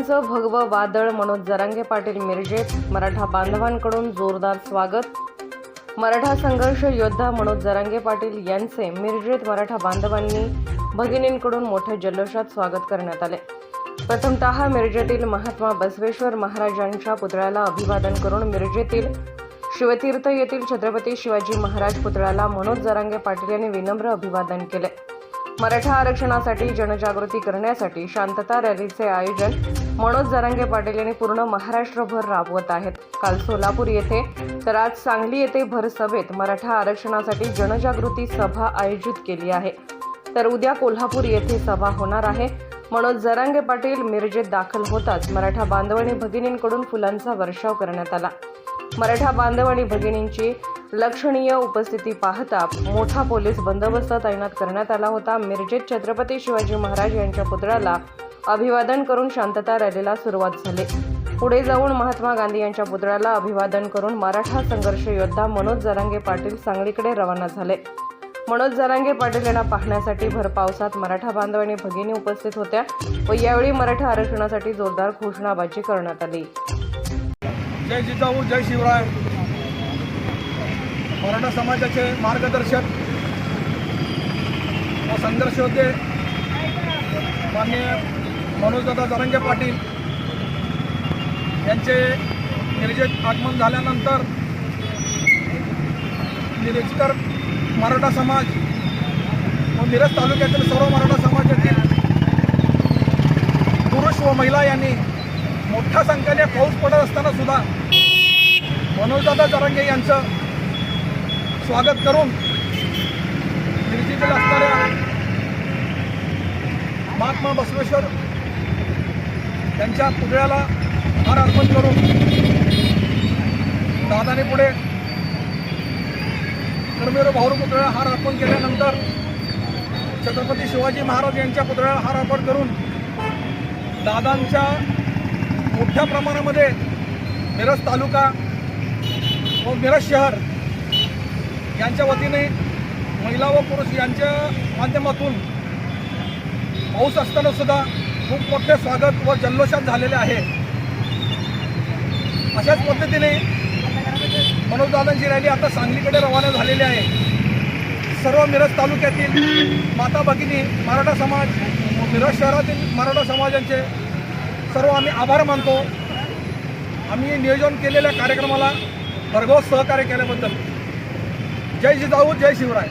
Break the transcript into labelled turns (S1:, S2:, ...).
S1: मराठ्यांचं भगवं वादळ मनोज जरांगे पाटील मिरजेत मराठा बांधवांकडून जोरदार स्वागत. मराठा संघर्ष योद्धा मनोज जरांगे पाटील यांचे मिरजेत मराठा बांधवांनी भगिनींकडून मोठ्या जल्लोषात स्वागत करण्यात आले. प्रथमतः मिरजेतील महात्मा बसवेश्वर महाराजांच्या पुतळ्याला अभिवादन करून मिरजेतील शिवतीर्थ येथील छत्रपती शिवाजी महाराज पुतळ्याला मनोज जरांगे पाटील यांनी विनम्र अभिवादन केले. मराठा आरक्षणासाठी जनजागृती करण्यासाठी शांतता रॅलीचे आयोजन मनोज जरांगे पाटील यांनी पूर्ण महाराष्ट्रभर राबवत आहेत. काल सोलापूर येथे तर आज सांगली येथे भर सभेत मराठा आरक्षणासाठी जनजागृती सभा आयोजित केली आहे. तर उद्या कोल्हापूर येथे सभा होणार आहे. मनोज जरांगे पाटील मिरजेत दाखल होताच मराठा बांधव आणि भगिनींकडून फुलांचा वर्षाव करण्यात आला. मराठा बांधव आणि भगिनींची लक्षणीय उपस्थिती पाहता मोठा पोलीस बंदोबस्त तैनात करण्यात आला होता. मिरजेत छत्रपती शिवाजी महाराज यांच्या पुतळ्याला अभिवादन करून शांतता रॅलीला सुरुवात झाली. पुढे जाऊन महात्मा गांधी यांच्या पुतळ्याला अभिवादन करून मराठा संघर्ष योद्धा मनोज जरांगे पाटील सांगलीकडे रवाना झाले. मनोज जरांगे पाटील यांना पाहण्यासाठी भरपावसात मराठा बांधव आणि भगिनी उपस्थित होत्या व यावेळी मराठा आरक्षणासाठी जोरदार घोषणाबाजी करण्यात आली.
S2: जय जिजाऊ जय शिवराय. मराठा समाजाचे मार्गदर्शक व संघर्ष होते माननीय मनोजदादा जरंगे पाटील यांचे निर्जेत आगमन झाल्यानंतर मिरजकर मराठा समाज व मिरज तालुक्यातील सर्व मराठा समाजातील पुरुष व महिला यांनी मोठ्या संख्येने पाऊस पडत असताना सुद्धा मनोजदादा जरंगे यांचं स्वागत करून मिरजेतील असणाऱ्या महात्मा बसवेश्वर त्यांच्या पुतळ्याला हार अर्पण करून दादाने पुढे कर्मेरो भाऊर पुतळ्याला हार अर्पण केल्यानंतर छत्रपती शिवाजी महाराज यांच्या पुतळ्याला हार अर्पण करून दादांच्या मोठ्या प्रमाणामध्ये मिरज तालुका व मिरज शहर यांच्या वतीने महिला व पुरुष यांच्या माध्यमातून पाऊस असताना सुद्धा खूप मोठे स्वागत व जल्लोषात झालेले आहे. अशाच पद्धतीने मनोजदादांची रॅली आता सांगलीकडे रवाना झालेली आहे. सर्व मिरज तालुक्यातील माता भगिनी मराठा समाज मिरज शहरातील मराठा समाजांचे सर्व आम्ही आभार मानतो. आम्ही नियोजन केलेल्या कार्यक्रमाला भरघोस सहकार्य केल्याबद्दल. जय जिजाऊ जय शिवराय.